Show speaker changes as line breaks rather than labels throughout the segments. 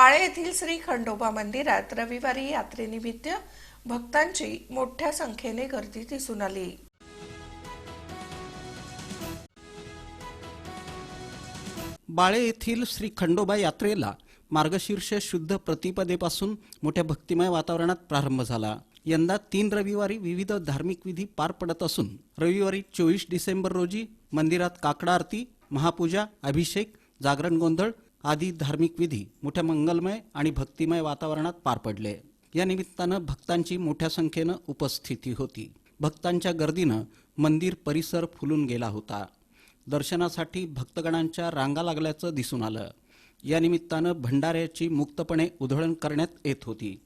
बाळे येथील श्री खंडोबा मंदिरात रविवारी यात्रेनिमित्त भक्तांची मोठ्या संख्येने गर्दी दिसून आली.
बाळे येथील श्री खंडोबा यात्रेला मार्गशीर्ष शुद्ध प्रतिपदेपासून मोठ्या भक्तिमय वातावरणात प्रारंभ झाला. यंदा तीन रविवारी विविध धार्मिक विधी पार पडत असून रविवारी चोवीस डिसेंबर रोजी मंदिरात काकडा आरती महापूजा अभिषेक जागरण गोंधळ आदी धार्मिक विधी मोठ्या मंगलमय आणि भक्तिमय वातावरणात पार पडले. या निमित्तानं भक्तांची मोठ्या संख्येनं उपस्थिती होती. भक्तांच्या गर्दीनं मंदिर परिसर फुलून गेला होता. दर्शनासाठी भक्तगणांच्या रांगा लागल्याचं दिसून आलं. या निमित्तानं भंडाऱ्याची मुक्तपणे उधळण करण्यात येत होती.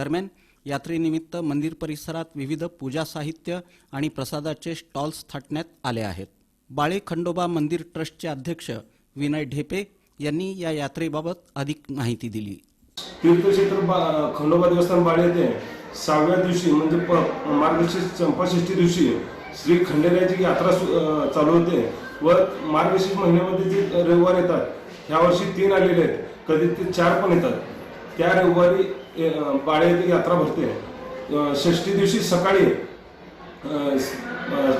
दरम्यान यात्रेनिमित्त मंदिर परिसरात विविध पूजा साहित्य आणि प्रसादाचे स्टॉल्स थाटण्यात आले आहेत. बाळे खंडोबा मंदिर ट्रस्टचे अध्यक्ष विनय ढेपे यांनी या यात्रेबाबत अधिक माहिती दिली.
तीर्थक्षेत्र बा- खंडोबा देवस्थान बाळे येथे सहाव्या दिवशी म्हणजे प- मार्गशीर्ष चंपाषष्ठी दिवशी श्री खंडेरायाची यात्रा चालू होते व मार्गशीर्ष महिन्यामध्ये जे रविवार येतात ह्या वर्षी तीन आलेले आहेत. कधी ते चार पण येतात. त्या रविवारी अं, बाळे येथे यात्रा भरते. षष्ठी दिवशी सकाळी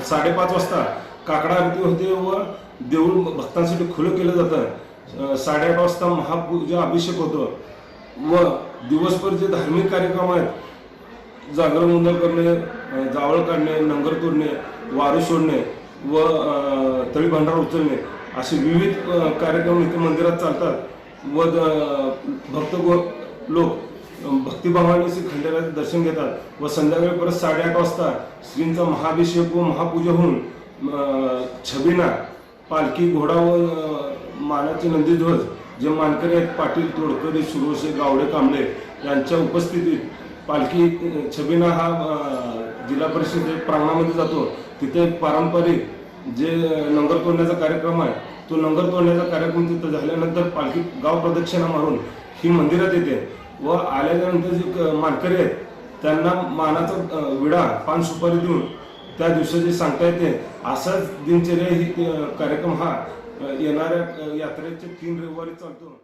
साडेपाच वाजता काकडा आरती होते व देऊळ भक्तांसाठी खुलं केलं जातं. साडेआठ वाजता महापूजा अभिषेक होतो. व दिवसभर जे धार्मिक कार्यक्रम आहेत जागरण गोंधळ करणे जावळ काढणे नंगर तोडणे वारू सोडणे व तळी भांडार उचलणे असे विविध कार्यक्रम इथे मंदिरात चालतात. व द- भक्त लोक भक्तिभावाने श्री दर्शन घेतात व संध्याकाळी परत साडेआठ वाजता श्रींचा महाभिषेक व महापूजा होऊन छबिना पालखी घोडा व मानाचे नंदीध्वज जे मानकरी आहेत पाटील तोडकरी सुरोशे गावडे कांबळे यांच्या उपस्थितीत पालखी छबिना हा जिल्हा परिषद प्रांगणामध्ये जातो तिथे पारंपरिक जे नंगर तोडण्याचा कार्यक्रम आहे तो नंगर तोडण्याचा कार्यक्रम तिथं झाल्यानंतर पालखी गाव प्रदक्षिणा मारून ही मंदिरात येते. व आल्यानंतर जे मानकरी आहेत त्यांना मानाचा विडा पान सुपारी देऊन त्या दिवसाची सांगता येते असाच दिनचर्या ही कार्यक्रम हा येणाऱ्या यात्रेच्या यात्रेचे तीन रविवारी चालतो.